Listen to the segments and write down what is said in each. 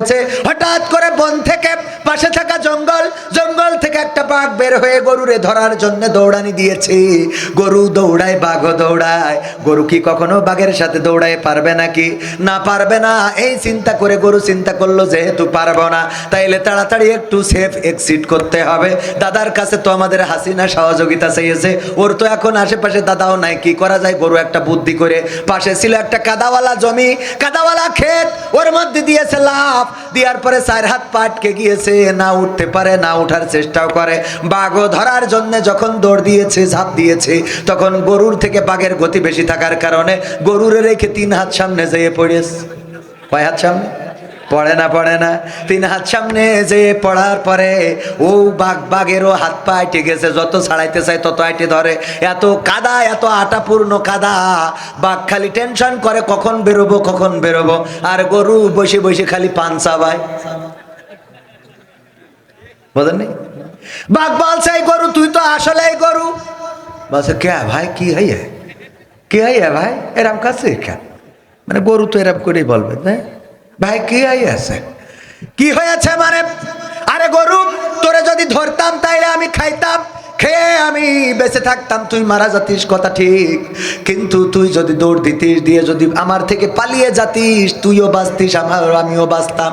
হঠাৎ করে বন থেকে পাশে থাকা জঙ্গল জঙ্গল থেকে বাঘ বের হয়ে গরুরে ধরার জন্য দৌড়ানি দিয়েছে। গরু দৌড়ায়, বাঘও দৌড়ায়। গরু কি কখনো বাঘের সাথে দৌড়ায় পারবে নাকি? না পারবে না। এই চিন্তা করে গরু চিন্তা করল, যেহেতু পারব না, তাইলে তাড়াতাড়ি একটু সেফ এক্সিট করতে হবে। দাদার কাছে তো আমাদের হাসিনা সহযোগিতা চেয়েছে। ওর তো এখন আশেপাশে দাদাও নাই। কি করা যায়? গরু একটা বুদ্ধি করে। পাশে ছিল একটা কাদাওয়ালা জমি, কাদাওয়ালা ক্ষেত। ওর মধ্যে দিয়েছে লাভ দেওয়ার পরে চার হাত পাটকে গিয়েছে। না উঠতে পারে, না উঠার চেষ্টাও করে। বাঘও ধরার জন্য যখন দৌড় দিয়েছে, ঝাঁপ দিয়েছে, তখন গরুর থেকে বাঘের গতি বেশি থাকার কারণে গরুর রেখে তিন হাত সামনে যেয়ে পড়েছে। কয় হাত সামনে? পড়ে না পড়ে না। তিন হাত সামনে যে পড়ার পরে ও বাঘ বাঘেরও হাত পা আইটে গেছে, যত ছাড়াইতে চায় তত আইটে ধরে। এত কাদা, এত আটাপূর্ণ কাদা। বাঘ খালি টেনশন করে, কখন বেরোবো কখন বেরোবো। আর গরু বসে বসে খালি পান চাবায়। বোঝেননি? বাঘ বলছে "এই গরু, তুই তো আসলে গরু। বলছে, কে ভাই, কি হইয়া? কে হইয়া ভাই? এরম কাছে কেন মানে গরু তো এরম করেই বলবে, তাই? ভাই, কি হইয়াছে? কি হয়েছে মানে? আরে গরু, তোরে যদি ধরতাম তাইলে আমি খাইতাম। খেয়ে আমি বেঁচে থাকতাম, তুই মারা যাতিস, কথা ঠিক। কিন্তু তুই যদি দৌড় দিতিস, দিয়ে যদি আমার থেকে পালিয়ে যাতিস, তুইও বাঁচতিস আমার আমিও বাঁচতাম।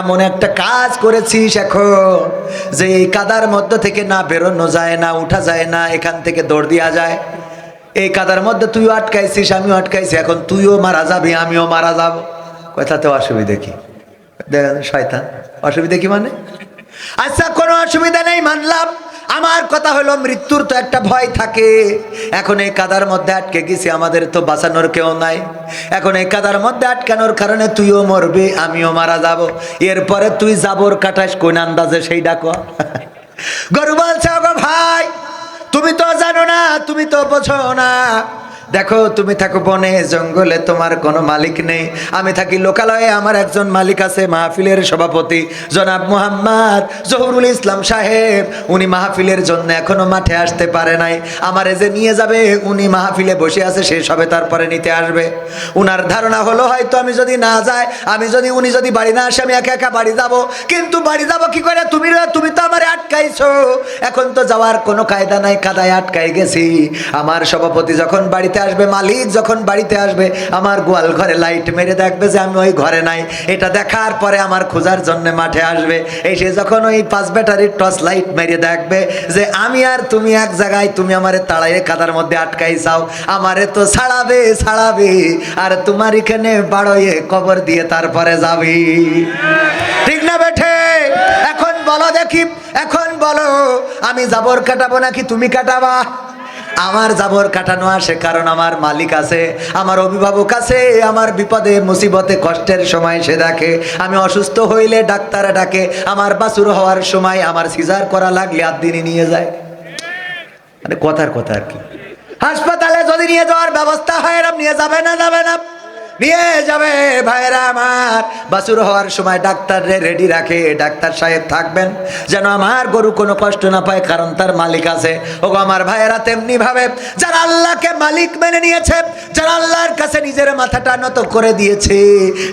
এমন একটা কাজ করেছিস এখন, যে এই কাদার মধ্য থেকে না বেরোনো যায়, না উঠা যায়, না এখান থেকে দৌড় দেওয়া যায়। এই কাদার মধ্যে তুইও আটকাইছিস, আমিও আটকাইছি, এখন তুইও মারা যাবি, আমিও মারা যাব। কথাতে অসুবিধা কি? শয়তান, অসুবিধা কি মানে? আচ্ছা কোনো অসুবিধা নেই, মানলাম। আমার কথা হলো, মৃত্যুর তো একটা ভয় থাকে। এখন এই কাদার মধ্যে আটকে গেছি, আমাদের তো বাঁচানোর কেউ নাই। এখন এই কাদার মধ্যে আটকানোর কারণে তুইও মরবি, আমিও মারা যাব। এরপরে তুই যাবর কাটাস, কোন আন্দাজে সেই ডাক। গরু বলছে ভাই, তুমি তো জানো না, তুমি তো বোঝো না। দেখো, তুমি থাকো বনে, জঙ্গলে তোমার কোনো মালিক নেই। আমি থাকি লোকালয়ে, আমার একজন মালিক আছে, মাহফিলের সভাপতি। জনাব মুহাম্মদ জহুরুল ইসলাম সাহেব, উনি মাহফিলের জন্য এখনও মাঠে আসতে পারে নাই। আমার যে নিয়ে যাবে, উনি মাহফিলে বসে আছে, শেষ হবে, তারপরে নিতে আসবে। উনার ধারণা হলো, হয়তো আমি যদি না যাই, আমি যদি, উনি যদি বাড়ি না আসে, আমি একা একা বাড়ি যাব। কিন্তু বাড়ি যাব কি করে? তুমি তুমি তো আমার আটকাইছো। এখন তো যাওয়ার কোনো কায়দা নাই, কাদায় আটকাই গেছি। আমার সভাপতি যখন বাড়িতে আসবে, মালিক যখন বাড়িতে আসবে, আমার গোয়াল ঘরে লাইট মেরে দেখবে যে আমি ওই ঘরে নাই। এটা দেখার পরে আমার খোঁজার জন্য মাঠে আসবে। এসে যখন ওই পাঁচ ব্যাটারির টর্চ লাইট মেরে দেখবে যে আমি আর তুমি এক জায়গায়, তুমি আমারে তাড়াইয়ে কাদার মধ্যে আটকাই চাও আমারে তো ছাড়াবে ছাড়াবে, আর তোমার এখানে বাড়ইয়ে কবর দিয়ে তারপরে যাবি। ঠিক না বেঠে? এখন বলো দেখি, এখন বলো, আমি জাবর কাটাবো নাকি তুমি কাটাবা? আমার জাবর কাটানো আসে কারণ আমার মালিক আছে, আমার অভিভাবক আছে, আমার বিপদে, মুসিবতে, কষ্টের সময় সে দেখে আমি অসুস্থ হইলে ডাক্তার ডাকে, আমার বাসুর হওয়ার সময় আমার সিজার করা লাগলে আর দিনে নিয়ে যায়। মানে কথার কথা আর কি। হাসপাতালে যদি নিয়ে যাওয়ার ব্যবস্থা হয়, এরম নিয়ে যাবে না যাবে না। নিয়ে যাবে ভাইরা আমার। বাছুর হওয়ার সময় ডাক্তার রেডি রাখে। ডাক্তার সাহেব থাকবেন। যেন আমার গরু কোনো কষ্ট না পায়, কারণ তার মালিক আছে। ওগো আমার ভাইয়েরা তেমনি ভাবে যারা আল্লাহকে মালিক মেনে নিয়েছে, যারা আল্লাহর কাছে নিজের মাথাটা নত করে দিয়েছে,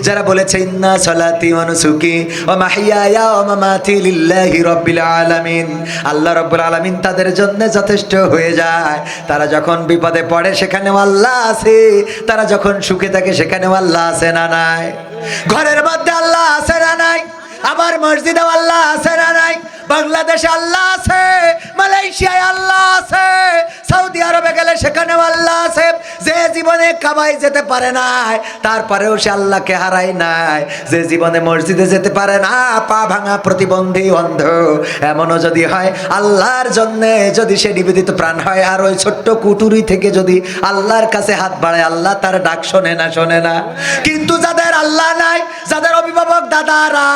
যারা বলেছে, ইন্না সলাতি অনুসুকি ও মাহিয়া ও মামাতি লিল্লাহি রব্বিল আলামিন। আল্লাহ রব্বুল আলামিন তাদের জন্য যথেষ্ট হয়ে যায়। তারা যখন বিপদে পড়ে, সেখানেও আল্লাহ আছে। তারা যখন সুখে থাকে আল্লাহ আছে না নাই? ঘরের মধ্যে আল্লাহ আছে না নাই? আমার মসজিদে আল্লাহ আছে না নাই? বাংলাদেশে আল্লাহ আছে, মালয়েশিয়ায় আল্লাহ আছে, সৌদি আরবে গেলে সেখানে আল্লাহ আছে। যে জীবনে কাবাই যেতে পারে নাই, তারপরেও সে আল্লাহকে হারাই নাই। যে জীবনে মসজিদে যেতে পারে না, পা ভাঙা প্রতিবন্ধী অন্ধ। এমনও যদি হয়, আল্লাহর জন্য যদি সে নিবেদিত প্রাণ হয়, আর ওই ছোট্ট কুটুরি থেকে যদি আল্লাহর কাছে হাত বাড়ায়, আল্লাহ তার ডাক শোনে না শোনে না। কিন্তু যাদের আল্লাহ নাই, যাদের অভিভাবক দাদারা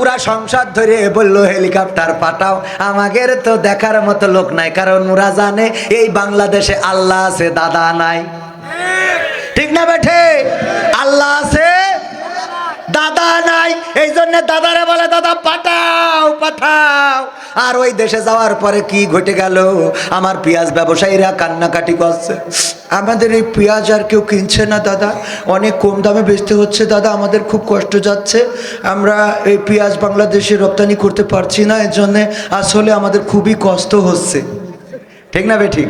ওরা সংসার ধরে বলল হেলিকপ্টার পাঠাও। আমাদের তো দেখার মতো লোক নাই, কারণ ওরা জানে এই বাংলাদেশে আল্লাহ আছে, দাদা নাই। ঠিক না বেঠে? আল্লাহ আছে নাই। এই জন্য দাদারে বলে, দাদা, পাঠাও পাঠাও। আর ওই দেশে যাওয়ার পরে কি ঘটে গেল? আমার পেঁয়াজ ব্যবসায়ীরা কান্নাকাটি করছে। আমাদের এই পেঁয়াজ আর কেউ কিনছে না, দাদা। অনেক কম দামে বেচতে হচ্ছে, দাদা। আমাদের খুব কষ্ট যাচ্ছে। আমরা এই পেঁয়াজ বাংলাদেশে রপ্তানি করতে পারছি না। এর জন্যে আসলে আমাদের খুবই কষ্ট হচ্ছে। ঠিক না বে ঠিক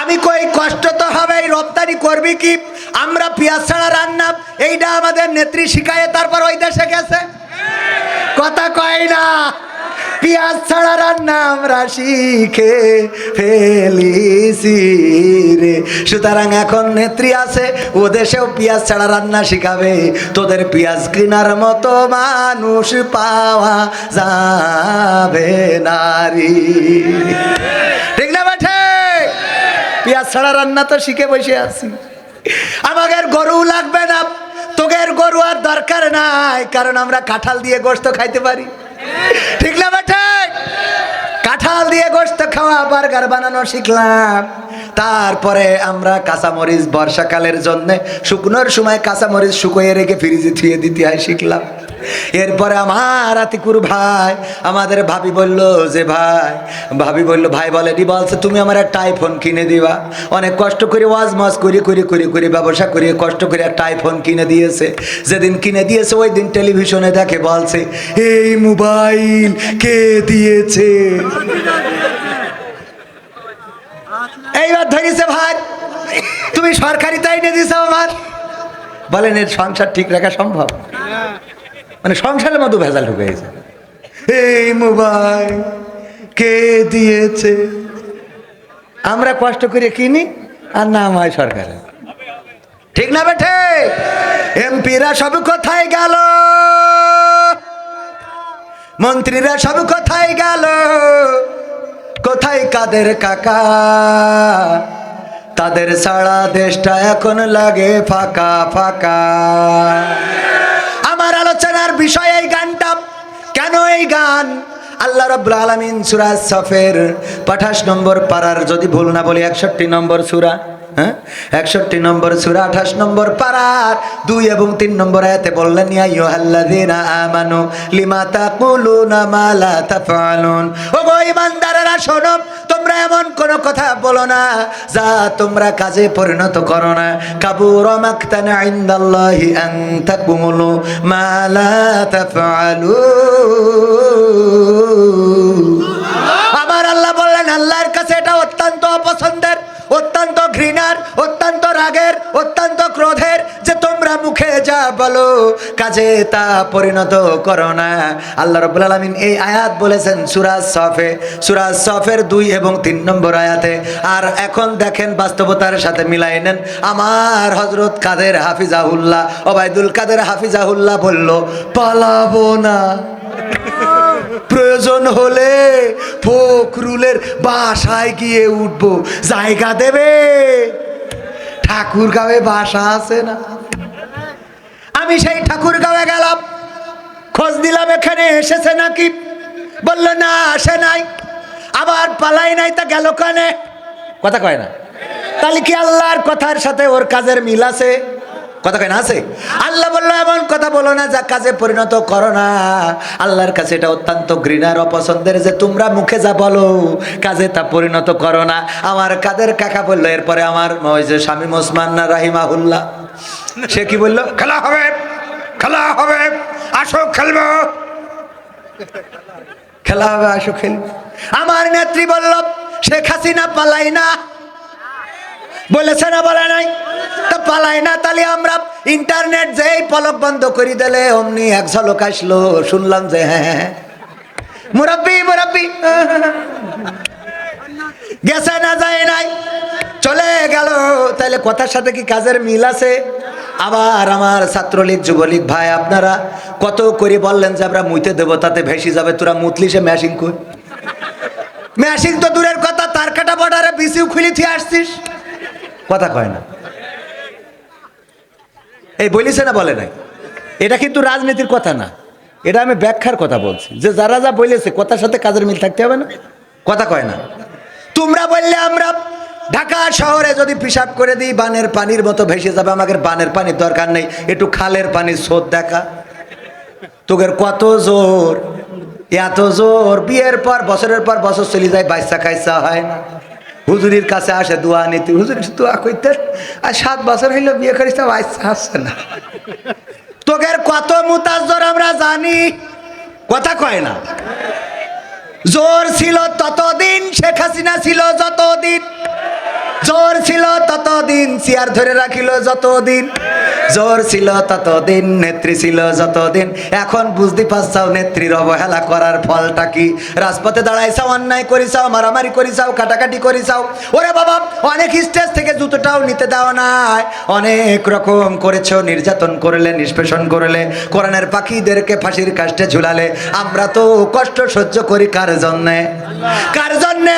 আমি কই, কষ্ট তো হবে রপ্তানি করবি কি? আমরা পেঁয়াজ ছাড়া রান্না, এইটা আমাদের নেত্রী শিখায়, তারপর ওই দেশে গেছে। কথা কয় না, পেঁয়াজ ছাড়া রান্না আমরা শিখে ফেলিছি রে। সুতরাং এখন নেত্রী আছে, ও দেশেও পেঁয়াজ ছাড়া রান্না শিখাবে। তোদের পেঁয়াজ কেনার মতো মানুষ পাওয়া যাবে নারী। ঠিক না বাঠে পেঁয়াজ ছাড়া রান্না তো শিখে বসে আছি। আমাদের গরু লাগবে না। তোগের গরু আর দরকার নাই, কারণ আমরা কাঁঠাল দিয়ে গোস্ত খাইতে পারি। ঠিক না কাঁঠাল দিয়ে গোস্ত খাওয়া বার্গার বানানো শিখলাম। তারপরে আমরা কাঁচামরিচ বর্ষাকালের জন্য শুকনোর সময় কাঁচামরিচ শুকোয়ে রেখে ফ্রিজে থুয়ে দিতে হয়, শিখলাম। এরপরে আমার আতিকুর ভাই আমাদের ভাবি বলল যে ভাই, ভাবি বলল, ভাই বলে দি বলছে, তুমি আমার একটা আইফোন কিনে দিবা। অনেক কষ্ট করে ওয়াজ মাজ করে করে করে করে ব্যবসা করে কষ্ট করে একটা আইফোন কিনে দিয়েছে। যেদিন কিনে দিয়েছে, ওই দিন টেলিভিশনে দেখে বলছে, এই মোবাইল কে দিয়েছে? এইবার ধরিছে ভাই, তুমি সরকারি তাই নিয়ে দিছো আমার? বলেন, এর সংসার ঠিক রাখা সম্ভব? মানে সংসারের মতো ভেজাল ঢুকে গেছে। এই মোবাইল কে দিয়েছে? আমরা কষ্ট করে কিনি আর নাম হয় সরকারের। ঠিক না বেঠে? এমপিরা সব কোথায় গেল? মন্ত্রীরা সব কোথায় গেল? কোথায় কাদের কাকা? তাদের সারা দেশটা এখন লাগে ফাঁকা ফাঁকা। গান। আল্লাহ রব্বুল আলমিন সুরাজ সফের পাঠাশ নম্বর পাড়ার যদি ভুল না বলি, একষট্টি নম্বর সুরা। হ্যাঁ? একষট্টি নম্বর সুরা, আঠাশ নম্বর পাড়ার দুই এবং তিন নম্বর আয়াতে বললেন, ইয়া আমানু লিমা তাকুলুনা মা লা তাফআলুন। ও গো ঈমানদারেরা শোনো, তোমরা এমন কোন কথা বলো না যা তোমরা কাজে পরিণত করো না। কাবুর মাকতান ইনদাল্লাহি আন তাকুলু মা লা তাফআলুন। আমার আল্লাহ বললেন, আল্লাহর কাছে এটা অত্যন্ত অপছন্দের, অত্যন্ত ঘৃণার, অত্যন্ত রাগের, অত্যন্ত ক্রোধের যে তোমরা মুখে যা বলো, কাজে তা পরিণত করো না। আল্লাহ রবুল আলমিন এই আয়াত বলেছেন সুরাজ সফে। সুরাজ সফের দুই এবং তিন নম্বর আয়াতে, আর এখন দেখেন বাস্তবতার সাথে মিলাই নেন। আমার হজরত কাদের হাফিজাহুল্লাহ, ওবায়দুল কাদের হাফিজাহুল্লাহ বলল, পালাবো না। প্রয়োজন হলে ফখরুলের বাসায় গিয়ে উঠবো। জায়গা দেবে? ঠাকুর গাঁয়ে বাসা আছে না? আমি সেই ঠাকুর গাঁয়ে গেলাম। খোঁজ দিলাম এখানে এসেছে নাকি? বলল, না, আসে নাই। আবার পালাই নাই, তা গেল কানে? কথা কয় না। তাহলে কি আল্লাহর কথার সাথে ওর কাজের মিল আছে? কথা কয় না আছে? আল্লাহ বলল, এমন কথা বলো না যা কাজে পরিণত করো না। আল্লাহর কাছে এটা অত্যন্ত ঘৃণার অপছন্দের যে তোমরা মুখে যা বলো, কাজে তা পরিণত করো না। আমার কাদের কাকা বলল, এরপরে আমার ওই যে স্বামী ওসমান রাহিমাহুল্লাহ, সে কি বলল? খেলা হবে খেলা হবে, আসো খেলব। খেলা হবে, আসো খেলব। আমার নেত্রী বলল, শেখ হাসিনা পালাই না। বলেছে না, বলে নাই? তা পালাই না তাহলে আমরা। ইন্টারনেট যেই পলক বন্ধ করে দিলে অমনি এক ঝলক আসলো, শুনলাম যে হ্যাঁ মুরব্বি মুরব্বি। গেছে না, যায় নাই। চলে গেল। তাহলে কথার সাথে কি কাজের মিল আছে? আবার আমার ছাত্রলীগ, যুবলীগ ভাই, আপনারা কত করে বললেন যে আমরা মুইতে দেবো, তাতে ভেসে যাবে, তোরা মুতলি সে ম্যাশিং কর ম্যাশিং তো দূরের কথা, তার কাটা বর্ডারে বিসিউ খুলি থিয়ে আসছিস। কথা কয় না। এই বলিছে না বলে নাই। এটা কিন্তু রাজনীতির কথা না। এটা আমি ব্যাখ্যার কথা বলছি। যে যারা যা বলেছে, কথার সাথে কাজের মিল থাকতে হবে না। কথা কয় না। তোমরা বললে আমরা ঢাকা শহরে যদি পিসাব করে দিই, বানের পানির মতো ভেসে যাবে, আমাদের বানের পানির দরকার নেই। একটু খালের পানির স্রোত দেখা। তোদের কত জোর, এত জোর। বিয়ের পর, বছরের পর বছর চলে যায়, বাচ্চা খাইসা হয় না। হুজুরির কাছে আসে দোয়া নিতে। হুজুর দোয়া করতেন আর সাত বছর হইল বিয়ে করিস আসছে না। তোকের কত মুতাজর আমরা জানি, কথা কয় না। জোর ছিল ততদিন, শেখ হাসিনা ছিল যতদিন। জোর ছিল ততদিন চেয়ার ধরে রাখিল, যতদিন জোর ছিল, ততদিন নেত্রী ছিল, যতদিন। এখন বুঝতে পারছাও নেত্রীর অবহেলা করার ফলটা কি? রাজপথে দাঁড়াইছাও, অন্যায় করিছাও, মারামারি করিছাও, কাটাকাটি করিছাও। ওরে বাবা, অনেক স্টেজ থেকে জুতোটাও নিতে দাও নাই। অনেক রকম করেছ, নির্যাতন করলে, নিষ্পেষণ করলে, কোরআনের পাখিদেরকে ফাঁসির কাষ্টে ঝুলালে। আমরা তো কষ্ট সহ্য করি, কার জন্যে? কার জন্যে?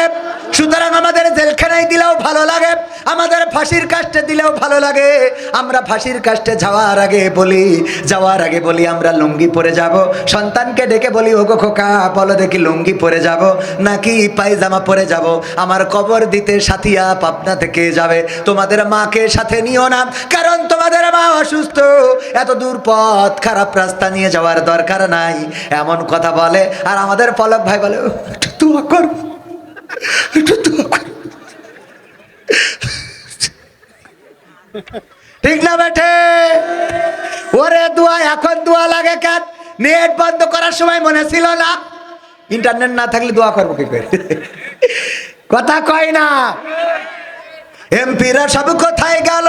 সুতরাং আমাদের জেলখানায় দিলেও ভালো লাগে আমাদের ফাঁসির কাষ্টে দিলেও ভালো লাগে। আমরা ফাঁসির কাষ্টে যাওয়ার আগে বলি যাওয়ার আগে বলি আমরা লুঙ্গি পরে যাব। সন্তানকে ডেকে বলি ওগো খোকা বলো দেখি লুঙ্গি পরে যাব নাকি পায়জামা পরে যাব? আমার কবর দিতে সাথিয়া পাবনা থেকে যাবে। তোমাদের মাকে সাথে নিও না কারণ তোমাদের মা অসুস্থ। এত দূর পথ খারাপ রাস্তা নিয়ে যাওয়ার দরকার নাই। এমন কথা বলে আর আমাদের পলক ভাই বলে "ও, একটু দোয়া কর। ঠিক না বেঠে? ওরে দোয়া, এখন দোয়া লাগে কেন? নেট বন্ধ করার সময় মনে ছিল না। ইন্টারনেট না থাকলে দোয়া করব কি করে? কথা কয় না। এমপিরা সব কোথায় গেল?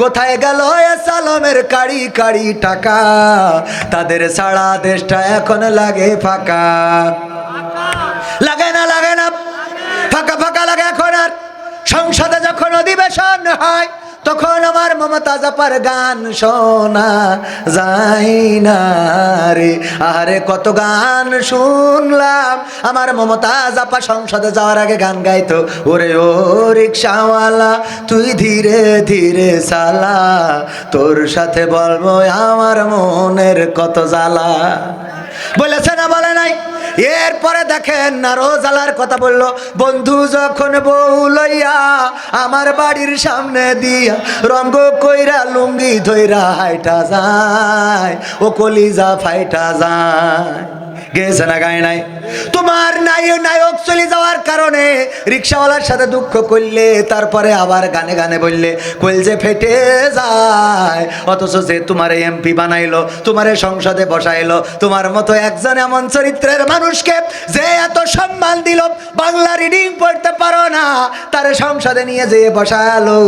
কোথায় গেল এ সালমের কাড়ি কাড়ি টাকা? তাদের সারা দেশটা এখন লাগে ফাঁকা। লাগে না লাগে না ফাঁকা ফাঁকা লাগে এখন আর সংসদে যখন অধিবেশন হয়, তখন আমার মমতা জাপার গান শোনা যাই না রে। আরে কত গান শুনলাম। আমার মমতা জাপা সংসদে যাওয়ার আগে গান গাইতো, ওরে ও রিক্সাওয়ালা, তুই ধীরে ধীরে চালা। তোর সাথে বলব, আমার মনের কত জ্বালা। বলেছে না, বলে নাই। এরপরে দেখেন না, রোজালার কথা বলল, বন্ধু, যখন বউ লইয়া আমার বাড়ির সামনে দিয়া রঙ্গ কইরা লুঙ্গি ধইরা হাইটা যায়, ও কলিজা ফাইটা যায়। গেছে না গায় নাই? তোমার নায়ক নায়ক চলে যাওয়ার কারণে রিক্সাওয়ালার সাথে দুঃখ করলে, তারপরে আবার গানে গানে বললে কলজে ফেটে যায়, অথচ যে তোমার এমপি বানাইলো, তোমার সংসদে বসাইলো, তোমার মতো একজন এমন চরিত্রের মানুষকে যে এত সম্মান দিল বাংলা রিডিং পড়তে পারো না, তার সংসদে নিয়ে যেয়ে বসালো।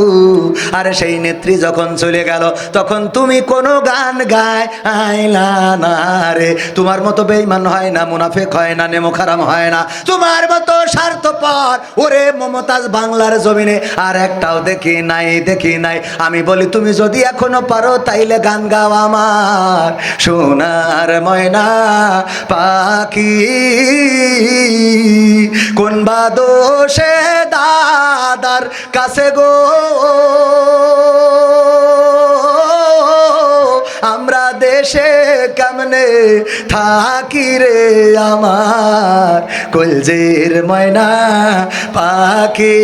আর সেই নেত্রী যখন চলে গেল, তখন তুমি কোনো গান গায় আইলা না রে। তোমার মতো বেইমান হয় না, মুনাফেক হয় না, নেমো খারাম হয় না। তোমার মতো স্বার্থপর, ওরে মমতাজ বাংলার জমিনে আর একটাও দেখি নাই দেখি নাই। আমি বলি, তুমি যদি এখনও পারো, তাইলে গান গাও আমার। সোনার ময়না পাখি কোন বা দোষে দাদার কাছে গো? আমরা দেশে কেমনে থাকি রে আমার? কলজের ময়না পাখি।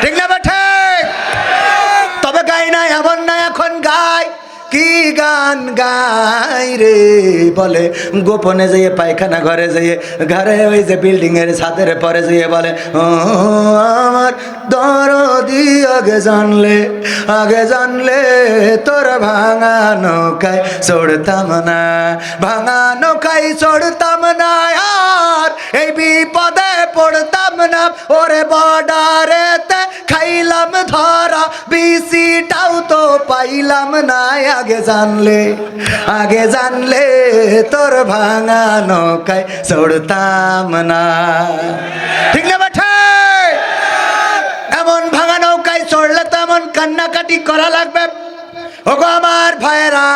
ঠিক না বেঠে তবে গাই না এমন না এখন গাই। কি গান গাই রে বলে? গোপনে যেয়ে পায়খানা ঘরে যেয়ে, ঘরে ওই যে বিল্ডিং এর ছাদের পরে যেয়ে বলে আমার দরদি আগে জানলে আগে জানলে তোর ভাঙা নৌকায় চড়তাম না, ভাঙা নৌকায় চড়তাম না, আর এই বিপদে পড়তাম না, ওরে বর্ডারেতে খাইলাম ধরা বিসিটাও তো পাইলাম না, আগে জানলে আগে জানলে তোর ভাঙা নৌকায় চড়তাম না। ঠিক না এমন ভাঙা নৌকায় চড়লে তো এমন কান্নাকাটি করা লাগবে। ওগো আমার ভাইয়েরা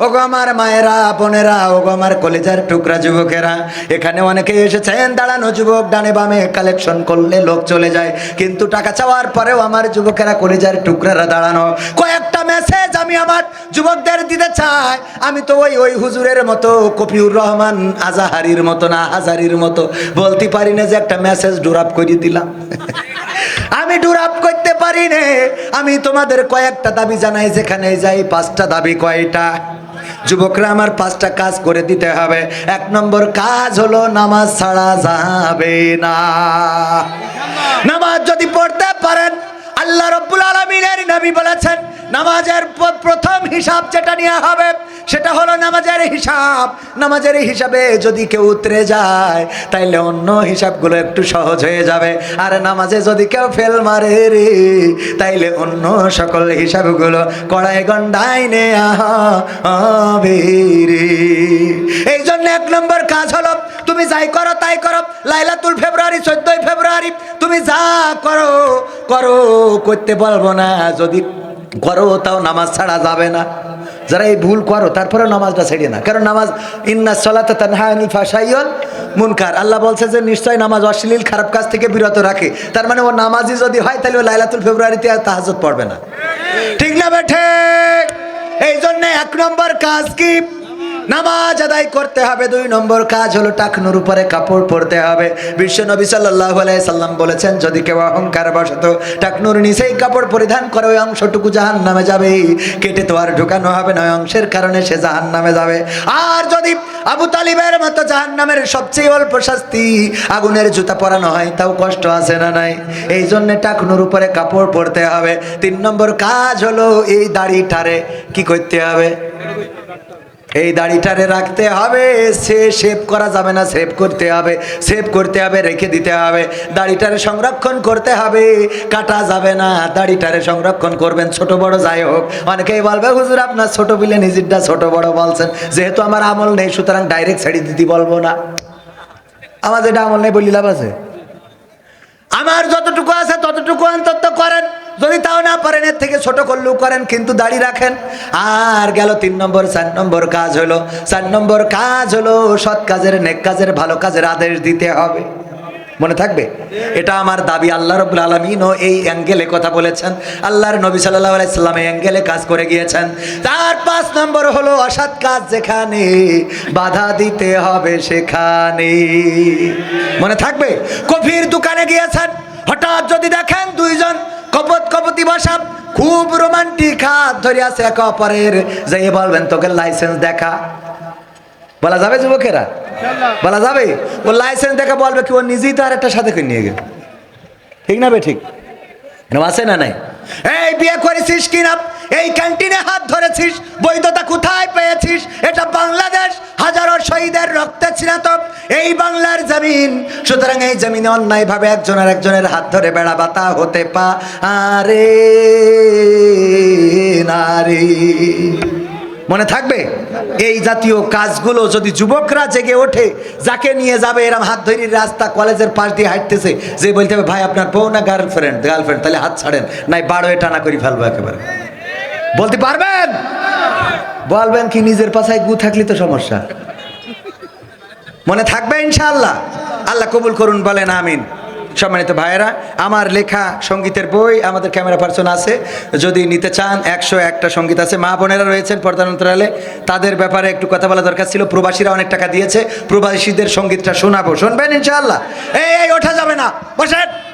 ওগো আমার মায়েরা, বোনেরা, ওগো আমার কলেজার টুকরা যুবকেরা, এখানে অনেকে এসেছেন, দাঁড়ানো যুবক ডানে বামে কালেকশন করলে লোক চলে যায়, কিন্তু টাকা চাওয়ার পরেও আমার যুবকেরা কলেজার টুকরারা দাঁড়ানো। কয়েকটা মেসেজ আমি আমার যুবকদের দিতে চাই। আমি তো ওই ওই হুজুরের মতো কপিউর রহমান, আজাহারির মতো না হাজারির মতো। বলতে পারি না যে একটা মেসেজ ডুরাপ করে দিলাম। আমি ডুরাপ করতে পারি নে আমি তোমাদের কয়েকটা দাবি জানাই, যেখানে যাই পাঁচটা দাবি কয়টা? যুবকরা, আমার পাঁচটা কাজ করে দিতে হবে। এক নম্বর কাজ হলো নামাজ ছাড়া যাবে না। নামাজ যদি পড়তে পারেন আল্লাহ রব্বুল আলমিনের নবী বলেছেন, নামাজের প্রথম হিসাব যেটা নেওয়া হবে, সেটা হলো নামাজের হিসাব। নামাজের হিসাবে যদি কেউ উতরে যায়, তাইলে অন্য হিসাবগুলো একটু সহজ হয়ে যাবে। আর নামাজে যদি কেউ ফেল মারে রে, তাইলে অন্য সকল হিসাবগুলো কড়াই গন্ডাই নেয়া হবে এই জন্য এক নম্বর কাজ হলো তুমি যাই করো, তাই করো। লাইলাতুল ফেব্রুয়ারি, চোদ্দই ফেব্রুয়ারি, তুমি যা করো করো, করতে বলব না। যদি করো, তাও নামাজ ছাড়া যাবে না। যারা এই ভুল করো তারপরে নামাজটা ছেড়ে না। কারণ নামাজ, ইন্না সলাতে তানহায়ানিল ফাশাইয়ল মুনকার। আল্লাহ বলছে যে, নিশ্চয় নামাজ অশ্লীল, খারাপ কাজ থেকে বিরত রাখে। তার মানে ও নামাজই যদি হয়, তাহলে ও লাইলাতুল ফেব্রুয়ারিতে আর তাহাজত পড়বে না। ঠিক না বেঠে এই জন্য এক নম্বর কাজ কি? নামাজ আদায় করতে হবে, দুই নম্বর কাজ হলো টাকনুর উপরে কাপড় পরতে হবে। বিশ্ব নবী সাল্লাহ সাল্লাম বলেছেন, যদি কেউ অহংকার বসত টাকনুর নিচেই কাপড় পরিধান করে, ওই অংশটুকু জাহান নামে যাবে। কেটে তো আর ঢুকানো হবে না, ওই অংশের কারণে সে জাহান নামে যাবে। আর যদি আবু তালিবের মতো জাহান নামের সবচেয়ে অল্প শাস্তি আগুনের জুতা পরানো হয়, তাও কষ্ট আছে না নাই? এই জন্যে টাকনুর উপরে কাপড় পরতে হবে। তিন নম্বর কাজ হলো এই দাড়ি দাড়িটারে কি করতে হবে? এই দাড়িটারে রাখতে হবে, সে সেভ করা যাবে না সেভ করতে হবে সেভ করতে হবে, রেখে দিতে হবে। দাড়িটারে সংরক্ষণ করতে হবে, কাটা যাবে না, দাড়িটারে সংরক্ষণ করবেন, ছোট বড় যাই হোক। অনেকেই বলবে, হুজুর, আপনার ছোট বিলে নিজেরটা ছোট বড় বলছেন। যেহেতু আমার আমল নেই, সুতরাং ডাইরেক্ট ছেড়ে দিতে বলব না। আমার যেটা আমল নেই বলি লাভ আছে? আমার যতটুকু আছে, ততটুকু অন্তত করেন। যদি তাও না পারেন, এর থেকে ছোট করলেও করেন, কিন্তু দাড়ি রাখেন। আর গেল তিন নম্বর, চার নম্বর কাজ হলো, চার নম্বর কাজ হলো সৎ কাজের, নেক কাজের, ভালো কাজের আদেশ দিতে হবে। মনে থাকবে? এটা আমার দাবি, আল্লাহ রবুল আলমিনও এই অ্যাঙ্গেলে কথা বলেছেন। আল্লাহর নবী সাল্লাহ আলাইসাল্লাম এই অ্যাঙ্গেলে কাজ করে গিয়েছেন। তার পাঁচ নম্বর হলো অসৎ কাজ যেখানে বাধা দিতে হবে সেখানে। মনে থাকবে? কফির দোকানে গিয়েছেন, হঠাৎ যদি দেখেন দুইজন কপত কপতি ভাষা খুব রোমান্টিক হাত ধরে আছে একে অপরের। যে বলবেন তোকে লাইসেন্স দেখা। বলা যাবে যুবকেরা? বলা যাবে? ও লাইসেন্স দেখা বলবে কি ও নিজেই তো আর একটা সাথে করে নিয়ে গেল। ঠিক না বে ঠিক? আছে না নাই? এই বিয়ে করেছিস কিনা? এই ক্যান্টিনে হাত ধরেছিস, বৈধতা কোথায় পেয়েছিস? এটা বাংলাদেশ, হাজারো শহীদের রক্তে স্নাতক, এই বাংলার জমিন। সুতরাং এই জমিনে অন্যায়ভাবে একজন আর একজনের হাত ধরে বেড়া বাতা হতে পা আরে নারী মনে থাকবে? এই জাতীয় কাজগুলো যদি যুবকরা জেগে ওঠে, যাকে নিয়ে যাবে, এরম হাত ধরি রাস্তা, কলেজের পাশ দিয়ে হাঁটতেছে, যে বলতে হবে, ভাই, আপনার বউ না গার্লফ্রেন্ড গার্লফ্রেন্ড তাহলে হাত ছাড়েন, নাই বারোয় টানা করি ফেলব একেবারে। বলতে পারবেন? বলবেন কি, নিজের পাশায় গু থাকলে তো সমস্যা। মনে থাকবে ইনশাআল্লাহ। আল্লাহ কবুল করুন, বলেন আমিন। সম্মানিত ভাইয়েরা, আমার লেখা সঙ্গীতের বই আমাদের ক্যামেরা পার্সন আছে। যদি নিতে চান, একশো একটা সংগীত আছে। মা বোনেরা রয়েছেন পর্দানন্তরালে। তাদের ব্যাপারে একটু কথা বলা দরকার ছিল। প্রবাসীরা অনেক টাকা দিয়েছে। প্রবাসীদের সঙ্গীতটা শোনাবো। শুনবেন ইনশাআল্লাহ। এই এই, ওঠা যাবে না। বসেন।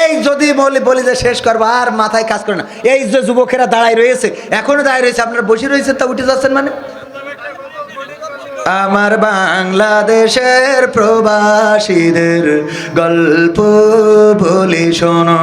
এই যদি বলি বলি যে শেষ করব, আর মাথায় কাজ করে না। এই যে যুবকেরা দাঁড়ায় রয়েছে, এখনও দাঁড়ায় রয়েছে, আপনারা বসে রয়েছেন তা, উঠে যাচ্ছেন মানে? আমার বাংলাদেশের প্রবাসীদের গল্প বলি শোনো।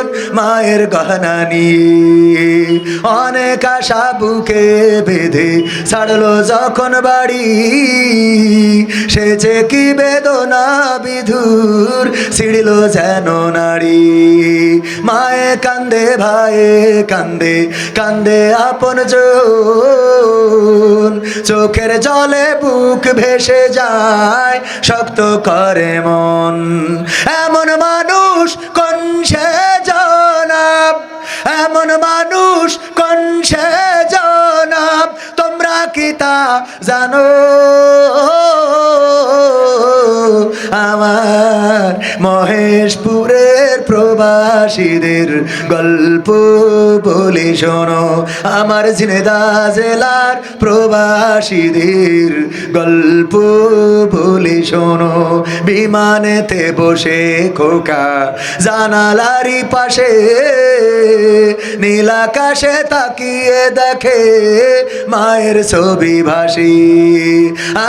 মায়ের গহনা নিয়ে অনেক আশা বুকে বেঁধে ছাড়লো যখন বাড়ি। সে সেচে কি বেদনা বিধুর ছিড়ল যেন নারী মায়ে কান্দে ভাইয়ে কান্দে কান্দে আপন চোখের জলে বুক ভেসে যায়, শক্ত করে মন। এমন মানুষ কোন সে এমন মানুষ কোন সে জনাব তোমরা কি তা জানো? আমার মহেশপুরের প্রবাসীদের গল্প বলি শোনো। আমার ঝিনেদা জেলার প্রবাসীদের গল্প বলি শোনো। বিমানেতে বসে খোকা জানালারি পাশে, নীল আকাশে তাকিয়ে দেখে মায়ের ছবি ভাসি।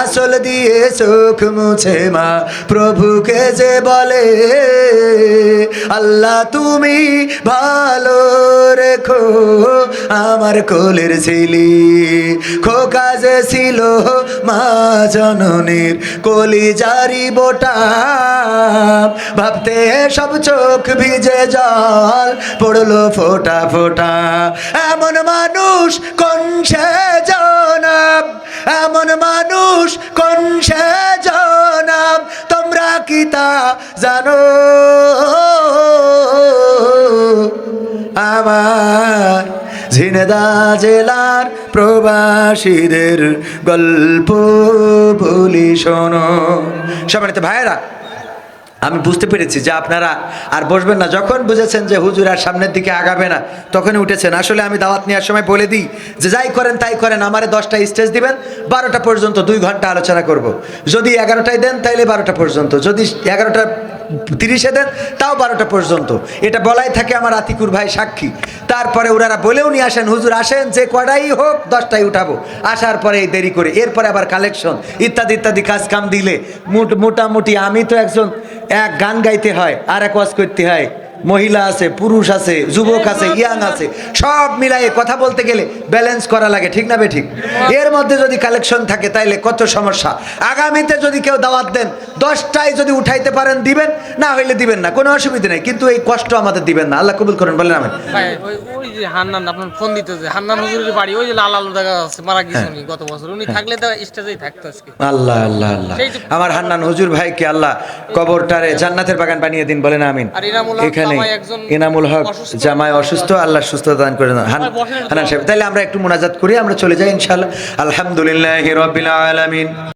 আসল দিয়ে চোখ মুছে মা প্রভুকে যে বলে, আল্লাহ, তুমি ভালো রেখো। আমার কোলের ছেলে খোকা যে ছিল মা জননীর কলি জারি বোটা। ভাবতে সব চোখ ভিজে জল পড়ল ফোটা ফোটা। এমন মানুষ কোন সে জনাব? এমন মানুষ কোন সে জানো আমার ঝিনেদা জেলার প্রবাসীদের গল্প বলি শোনো। সবাই ভাইয়েরা আমি বুঝতে পেরেছি যে আপনারা আর বসবেন না যখন বুঝেছেন যে হুজুর আর সামনের দিকে আগাবে না, তখনই উঠেছেন আসলে আমি দাওয়াত নেওয়ার সময় বলে দিই যে যাই করেন তাই করেন, আমারে দশটা স্টেজ দিবেন, বারোটা পর্যন্ত দুই ঘণ্টা আলোচনা করব। যদি এগারোটায় দেন তাইলে বারোটা পর্যন্ত, যদি এগারোটা তিরিশে দেন, তাও বারোটা পর্যন্ত। এটা বলাই থাকে আমার আতিকুর ভাই সাক্ষী। তারপরে ওনারা বলেও নিয়ে আসেন, হুজুর আসেন, যে কটাই হোক, দশটায় উঠাবো। আসার পরে এই দেরি করে, এরপরে আবার কালেকশন ইত্যাদি ইত্যাদি কাজ কাম দিলে। মোট- মোটামুটি আমি তো একজন, এক গান গাইতে হয়, আর এক ওয়াজ করতে হয়। মহিলা আছে পুরুষ আছে যুবক আছে ইয়াং আছে সব মিলাই কথা বলতে গেলে ব্যালেন্স করা লাগে ঠিক না বে ঠিক এর মধ্যে যদি কালেকশন থাকে তাইলে কত সমস্যা? আগামীতে যদি কেউ দাওয়াত দেন দশটায় যদি উঠাইতে পারেন দিবেন না হইলে দিবেন না কোনো অসুবিধা নেই কিন্তু এই কষ্ট আমাদের দিবেন না। আল্লাহ কবুল করেন বলেন আমি ওই যে হান্নান আপনার ফোন দিতে যে হান্নান হুজুরের বাড়ি ওই যে লাল আলু দেখা যাচ্ছে মারা গেছে উনি গত বছর উনি থাকলে তো স্টেজেই থাকতো আজকে। আল্লাহ আল্লাহ আল্লাহ। আমার হান্নান হুজুর ভাইকে আল্লাহ কবরটারে জান্নাতের বাগান বানিয়ে দিন বলেন আমিন। আর এখানে একজন ইনামুল হক জামায় জামাই অসুস্থ আল্লাহ সুস্থ দান করে দেন। হান ভাই, বসেন একটু। হান্নান সাহেব তাহলে আমরা একটু মোনাজাত করি আমরা চলে যাই ইনশাল্লাহ আলহামদুলিল্লাহ রবিল আলামিন।